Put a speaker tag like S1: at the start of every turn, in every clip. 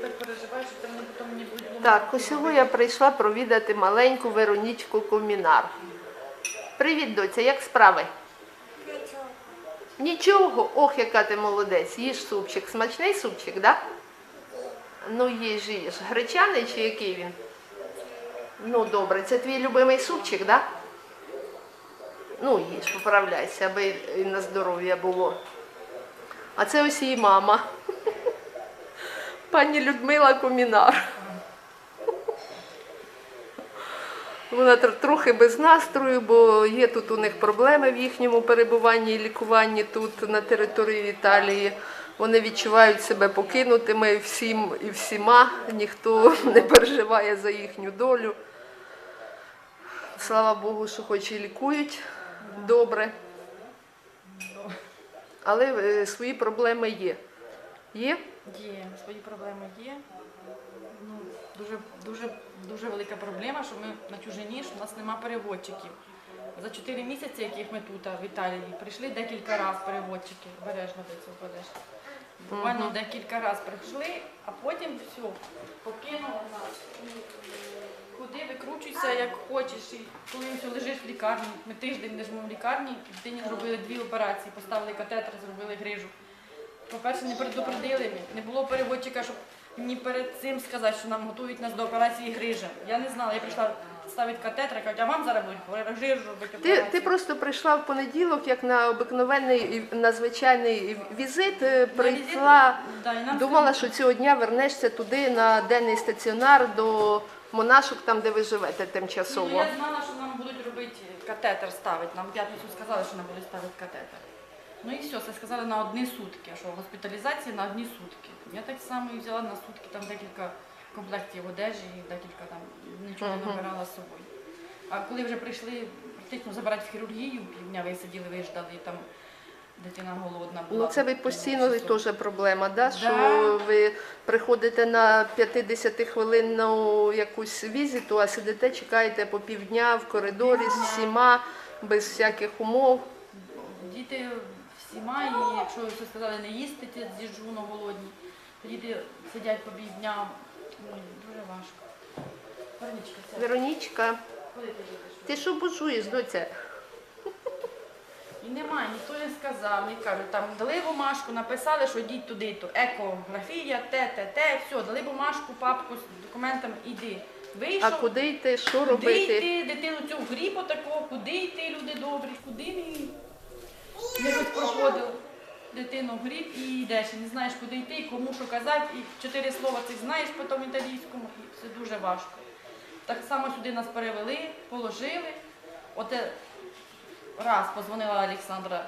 S1: Так.
S2: Так, усього я прийшла провідати маленьку Веронічку Комінар. Привіт, доця, як справи? Нічого, ох, яка ти молодець. Їж супчик. Смачний супчик, да? Ну, їж, їж. Гречаний чи який він? Ну, добре, це твій любимий супчик, да? Ну, їж, поправляйся, аби і на здоров'я було. А це ось її мама. Пані Людмила Комінар. Вона трохи без настрою, бо є тут у них проблеми в їхньому перебуванні і лікуванні тут на території Італії. Вони відчувають себе покинутими всім і всіма, ніхто не переживає за їхню долю. Слава Богу, що хоч і лікують добре. Але е, свої проблеми є. Є?
S1: Є, свої проблеми є. Ну, дуже, дуже, дуже велика проблема, що ми на чужині, що в нас нема переводчиків. За 4 місяці, яких ми тут, в Італії, прийшли декілька разів переводчики. Обережно до цього впадеш. Буквально декілька разів прийшли, а потім все, покинули нас. Куди викручуйся, як хочеш. І коли все лежиш в лікарні, ми тиждень лежимо в лікарні, дитині зробили дві операції, поставили катетер, зробили грижу. По-перше, не предупредили, не було переводчика, щоб мені перед цим сказати, що нам готують нас до операції грижа. Я не знала, я прийшла ставити катетер, кажуть, а вам зараз будуть грижу робити
S2: Ти,
S1: операцію.
S2: ти просто прийшла в понеділок, як на обикновенний і на звичайний візит, е, прийшла,
S1: Да, і нам
S2: думала, що цього дня вернешся туди на денний стаціонар до монашок, там де ви живете
S1: Ну,
S2: тимчасово.
S1: я знала, що нам будуть робити катетер ставити. Нам в п'ятницю сказали, що нам будуть ставити катетер. Ну і все, це сказали на одні сутки, що госпіталізація на одні сутки. Я так само і взяла на сутки там декілька комплектів одежі, декілька там нічого не набирала з собою. А коли вже прийшли практично забирати в хірургію, півдня висиділи, виждали, і там дитина голодна була.
S2: Ну це ви постійно ви теж проблема, да?
S1: Да.
S2: що ви приходите на 50-хвилинну якусь візиту, а сидите, чекаєте по півдня в коридорі з всіма, без всяких умов.
S1: Діти всіма, і якщо ви сказали не їсти, ті з'їжджуно голодні, то діти сидять по півдня. Дуже важко. Верничка, сядь.
S2: Веронічка,
S1: Куди ти їдеш?
S2: ти що бужуєш, доця?
S1: І немає, ніхто не сказав, не кажуть, там дали бумажку, написали, що йдіть туди, то екографія, те, те, те, все, дали бумажку, папку з документами, іди. Вийшов,
S2: А куди йти, що
S1: куди
S2: робити?
S1: йти, дитину цю гріпу такого, куди йти, люди добрі, куди не якось проходив дитину гріб і йдеш, і не знаєш, куди йти, кому що казати, і чотири слова ти знаєш потім італійському, і це дуже важко. Так само сюди нас перевели, положили. Оте раз позвонила Олександра.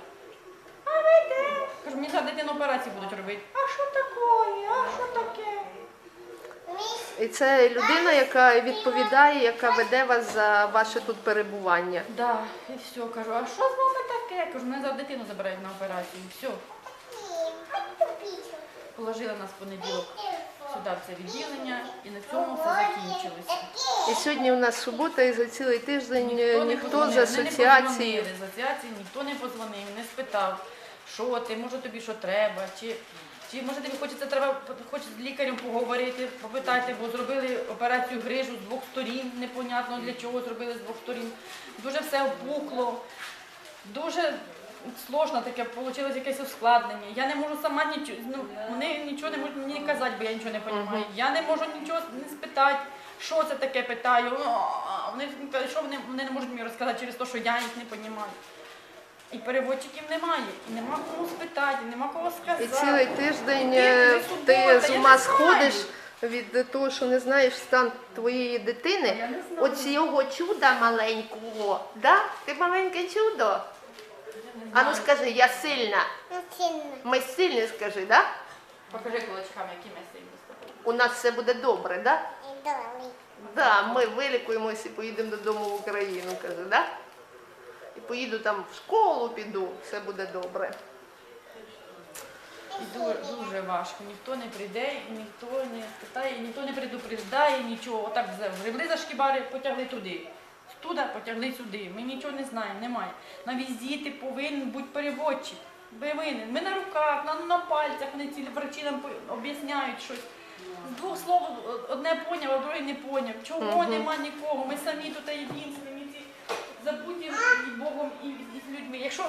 S1: А ви де? Кажу, мені за дитину операцію будуть робити. А що таке? А що таке?
S2: І це людина, яка відповідає, яка веде вас за ваше тут перебування.
S1: Да, і все, кажу, а що з вами таке? Кажу, мене за дитину забирають на операцію. Все. Положили нас в понеділок сюди в це відділення, і на цьому все закінчилося.
S2: І сьогодні у нас субота, і за цілий тиждень е, ніхто з асоціації.
S1: з асоціації, ніхто не подзвонив, не спитав, що ти, може тобі що треба, чи, чи може тобі хочеться треба хоч з лікарем поговорити, попитати, бо зробили операцію грижу з двох сторін, непонятно для чого зробили з двох сторін. Дуже все опукло, дуже сложно таке, вийшло якесь ускладнення. Я не можу сама нічого, ну, вони нічого не можуть мені казати, бо я нічого не розумію. Я не можу нічого не спитати, що це таке питаю. Вони кажуть, що вони, вони не можуть мені розказати через те, що я їх не розумію. І переводчиків немає, і нема кому спитати, і нема кого сказати.
S2: І цілий тиждень
S1: І
S2: е, ти з ума сходиш від того, що не знаєш стан твоєї
S1: Я
S2: дитини.
S1: не знаю.
S2: От цього чуда маленького. Да? Ти маленьке чудо. А ну скажи, я сильна. Ми сильні, скажи, да?
S1: Покажи кулачками, які ми сильні з тобою.
S2: У нас все буде добре, да? Да, ми вилікуємось і поїдемо додому в Україну, каже, да? І поїду там в школу, піду, все буде добре.
S1: І дуже, дуже важко. Ніхто не прийде, ніхто не питає, ніхто не предупреждає, нічого. Отак зривли за шкібари, потягли туди. Туди потягли сюди. Ми нічого не знаємо, немає. На візиті повинен бути переводчик. Винен. Ми на руках, на, на пальцях, вони ці врачі нам об'ясняють щось. з двох слов одне поняв, а друге не поняв. Чого нема нікого? Ми самі тут єдині, забуті і Богом, і, і з людьми. Якщо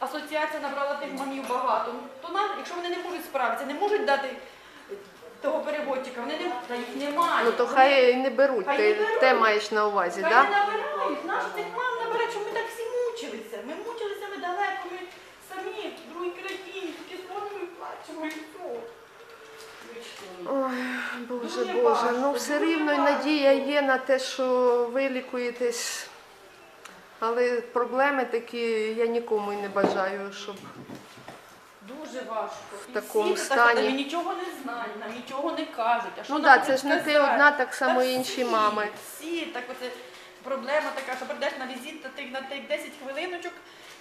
S1: асоціація набрала тих мамів багато, то нам, якщо вони не можуть справитися, не можуть дати того переводчика, вони не та їх немає.
S2: Ну то хай і не беруть,
S1: Хай
S2: ти
S1: не беруть.
S2: те маєш на увазі,
S1: Хай
S2: так?
S1: не набирають, наші цих мам наберуть, що ми так всі мучилися. Ми мучилися, ми далеко, ми самі, в другій країні, тільки дзвонимо і плачемо, і все.
S2: Ой, Боже,
S1: Дуже
S2: Боже,
S1: важко,
S2: ну все
S1: дуже
S2: рівно й
S1: важко.
S2: надія є на те, що ви лікуєтесь. Але проблеми такі я нікому й не бажаю, щоб
S1: Дуже важко.
S2: В такому
S1: всі
S2: стані.
S1: Так, ми нічого не знають, нам нічого не кажуть. А що
S2: Ну
S1: нам
S2: да, це ж не ти одна, так само
S1: Та
S2: і інші
S1: всі,
S2: мами.
S1: Всі, так оце проблема така, що прийдеш на візит, та ти на тих 10 хвилиночок,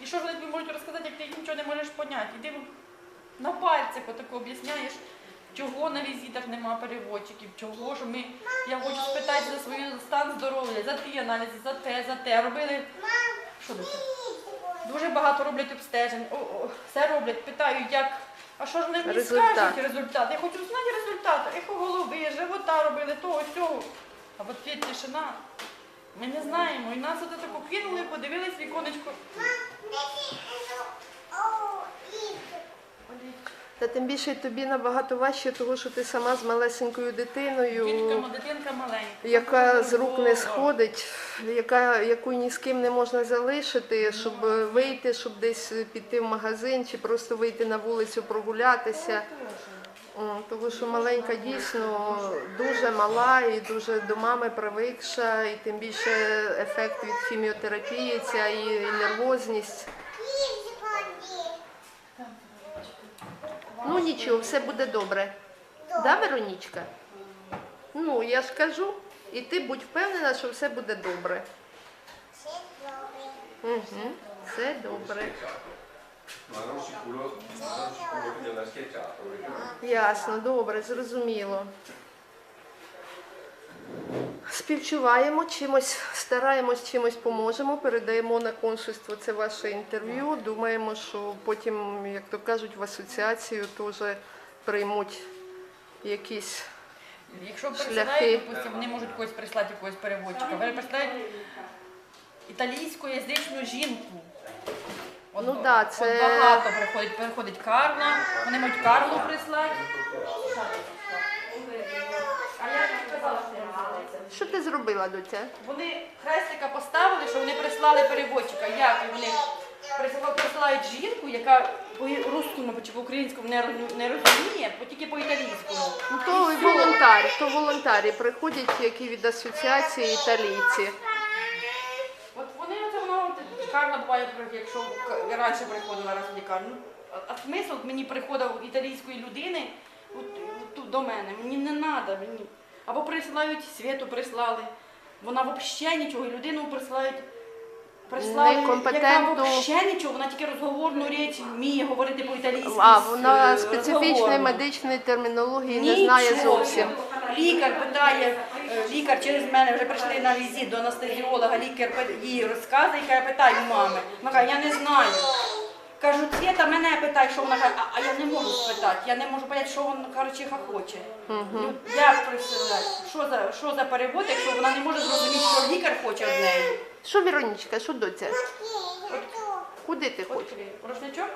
S1: і що ж вони тобі можуть розказати, як ти нічого не можеш поняти. Іди на пальцях отако об'ясняєш, чого на візитах нема переводчиків, чого ж ми. Я хочу спитати за свій стан здоров'я, за ті аналізи, за те, за те. Робили. Що це? Дуже багато роблять обстежень, о, о, все роблять, питають, як. А що ж вони мені
S2: Результат.
S1: скажуть результат? Я хочу знати результат. Ехо голови, живота робили, того, сього. А от є тишина. Ми не знаємо. І нас от тако кинули, подивились віконечко.
S2: Та тим більше тобі набагато важче, тому що ти сама з малесенькою дитиною.
S1: Дітка, дитинка маленька.
S2: яка з рук не сходить, яка, яку ні з ким не можна залишити, щоб вийти, щоб десь піти в магазин чи просто вийти на вулицю прогулятися. Тому що маленька дійсно дуже мала і дуже до мами привикша, і тим більше ефект від хіміотерапії, ця і, і нервозність. Ну нічого, все буде добре. Да, Веронічка? Ну, я ж кажу, і ти будь впевнена, що все буде добре. Угу, все добре.
S3: Ma non sicuro, ma non sicuro che gliel'ha schiacciato.
S2: Ясно, добре, зрозуміло. Співчуваємо чимось, стараємось чимось поможемо, передаємо на консульство це ваше інтерв'ю. Думаємо, що потім, як то кажуть, в асоціацію теж приймуть якісь.
S1: Якщо
S2: Шляхи.
S1: присилають, допустим, вони можуть когось прислати якогось переводчика. Вони присилають італійську язичну жінку. От,
S2: Ну да,
S1: от багато приходить, приходить Карла, вони можуть Карлу прислати. А я ж сказала, що я називається.
S2: Що ти зробила, доця?
S1: Вони хрестика поставили, що вони прислали переводчика. Як вони присила- присилають жінку, яка по русскому чи по українському не, роз- не розуміє, тільки по італійському.
S2: Ну то і волонтарі, то волонтарі приходять, які від асоціації італійці.
S1: От вони оце воно от, буває, якщо я раніше приходила раз в лікарню. А, а смисл мені приходив італійської людини от, от до мене. Мені не треба. Мені. Або присилають світу, прислали. Вона взагалі нічого, і людину присилають. Прислали, яка
S2: Некомпетентну.
S1: взагалі нічого, вона тільки розговорну річ вміє говорити по-італійськи.
S2: А вона специфічної медичної термінології не знає зовсім.
S1: Лікар питає, е, лікар через мене вже прийшли на візит до анестезіолога, лікар пи- їй розказує, каже, питай у мами. Вона каже, я не знаю. Кажу, Света мене питає, що вона каже, а, а я не можу спитати, я не можу поняти, що вона коротше хоче. Ну, як представляти, що за, що за перевод, якщо вона не може зрозуміти, що лікар хоче від неї.
S2: Що, Віронічка, що доця? Куди ти хочеш?
S1: Рушничок?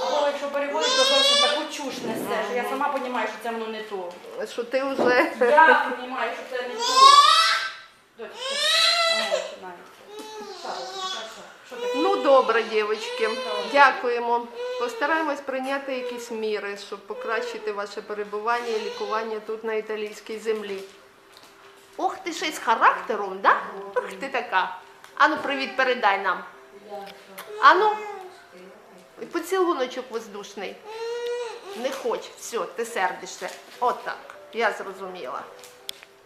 S1: Або якщо переводить, то зовсім таку чуш несе, що я сама розумію, що це воно не то.
S2: Що ти вже
S1: Я розумію, що це не то. Дочка, о, починається. Так, так, що таке?
S2: ну добре, дівчатки. Дякуємо. Постараємось прийняти якісь міри, щоб покращити ваше перебування і лікування тут на італійській землі. Ох, ти ще з характером, да? Ох, ти така. Ану, привіт, передай нам. Ану, поцілуночок воздушний. Не хоч, все, ти сердишся. Отак, я зрозуміла.